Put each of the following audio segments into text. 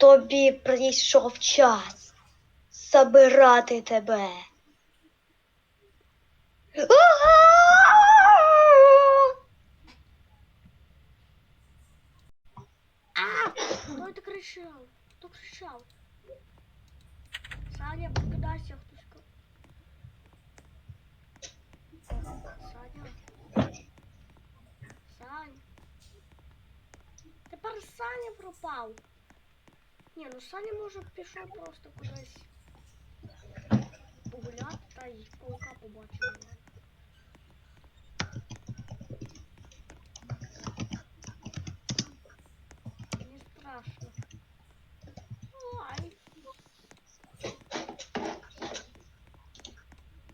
Тобі прийшов час забирати тебе. Хто це кричав? Хто кричав? Саня, покидайся, хтось. Саня. Сань. Тепер Саня пропав. Ні, ну Саня може пішов просто кудись погуляти та й паука побачив. Не страшно. Ай.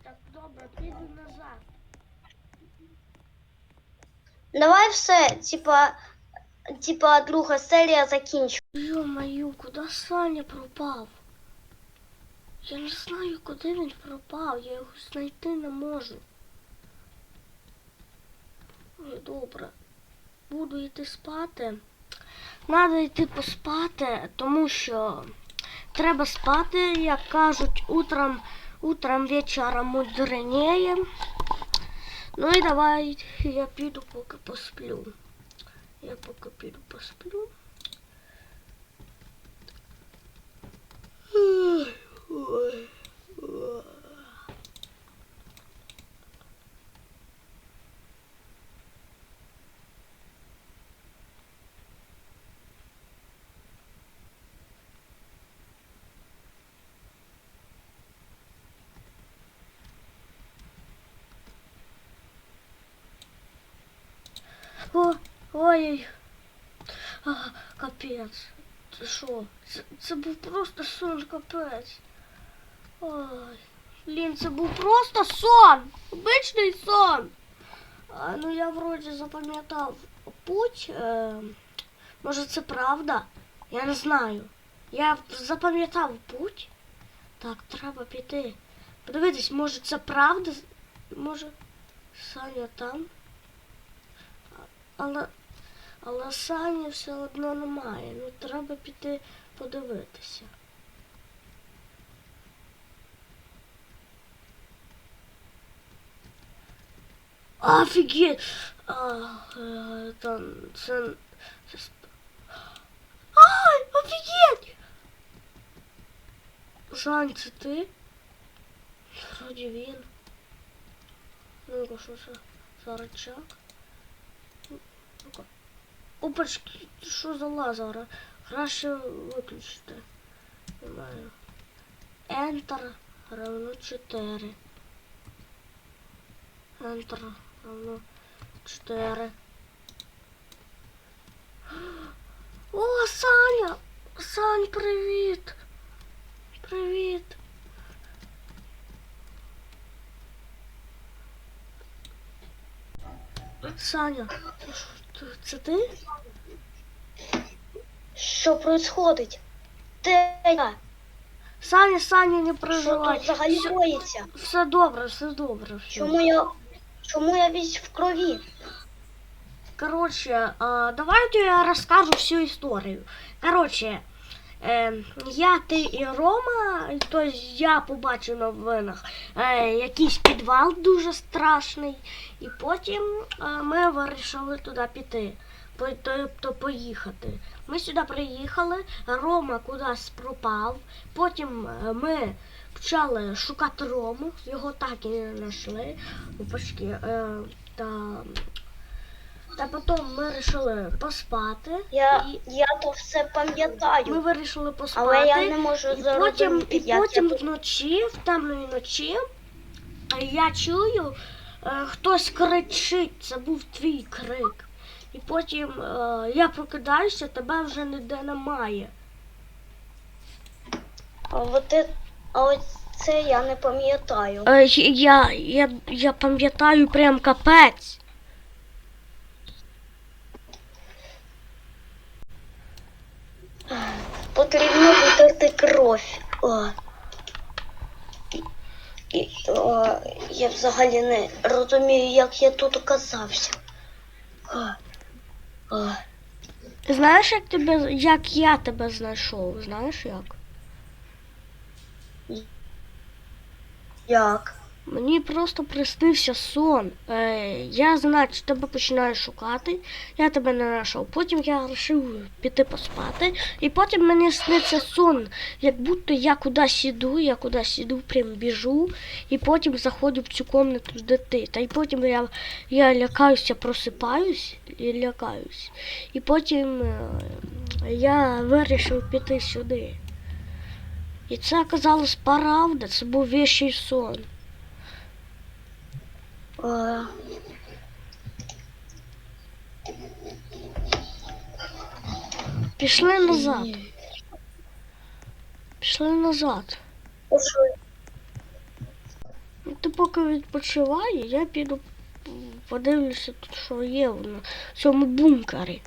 Так, добре, піду назад. Давай все, типа, типа друга серія закінчу. Ё-моё, Куда Саня пропав? Я не знаю, куди він пропав, я його знайти не можу. Ой, добре. Буду йти спати. Надо йти поспати, тому що треба спати, як кажуть, утром, утром вечором мудренее. Ну і давай я піду поки посплю. Я поки піду посплю. О, ой, а, капець. Це що? Це, це був просто сон, капець. Ой, блін, це був просто сон. Обичний сон. А, ну я вроді запам'ятав путь. Е, може це правда? Я не знаю. Я запам'ятав путь. Так, треба піти. Подивитись, може це правда? Може Саня там? Але, але Сані все одно немає. Ну треба піти подивитися. Офігеть! Е, там, це, Ай, офігеть! Жань, це ти? Вроді він. Ну-ка, що це за? Ну-ка. Опачки, що за лазер? Краще виключити. Не знаю. Enter равно 4. Enter равно 4. О, Саня! Сань, привіт! Привіт! Саня, це що, це ти? Що происходить? Де я? Саня, Саня, не Що тут взагалі Все, коїться? все добре, все добре. Все. Чому я, чому я весь в крові? Короче, давайте я расскажу всю историю. Короче, е, я, ти і Рома, то я побачив на новинах е, якийсь підвал дуже страшний, і потім е, ми вирішили туди піти, тобто поїхати. Ми сюди приїхали, Рома кудись пропав, потім е, ми почали шукати Рому, його так і не знайшли. Опачки, е, та та потім ми вирішили поспати. Я, І я то все пам'ятаю. ми вирішили поспати. але я не можу і потім, і потім я... вночі, в темної ночі, е, я чую, е, хтось кричить, це був твій крик. І потім е, я прокидаюся, тебе вже ніде немає. А от, це- а я не пам'ятаю. Я, я, я пам'ятаю прям капець. Потрібно витерти кров. О. І, о, я взагалі не розумію, як я тут оказався. О. О. Знаєш, як тебе, як я тебе знайшов? Знаєш як? Як? Мені просто приснився сон. Е, я, значить, тебе починаю шукати, я тебе не знайшов. Потім я вирішив піти поспати, і потім мені сниться сон, як будто я кудись іду, я кудись іду, прям біжу, і потім заходжу в цю кімнату, де ти. Та й потім я, я лякаюся, просипаюсь і лякаюсь. І потім е, я вирішив піти сюди. І це оказалось правда, це був віщий сон. Е, Пішли назад. Пішли назад. Пішли. Ну, Ти поки відпочиваєш, я піду подивлюся тут, що є в цьому бункері.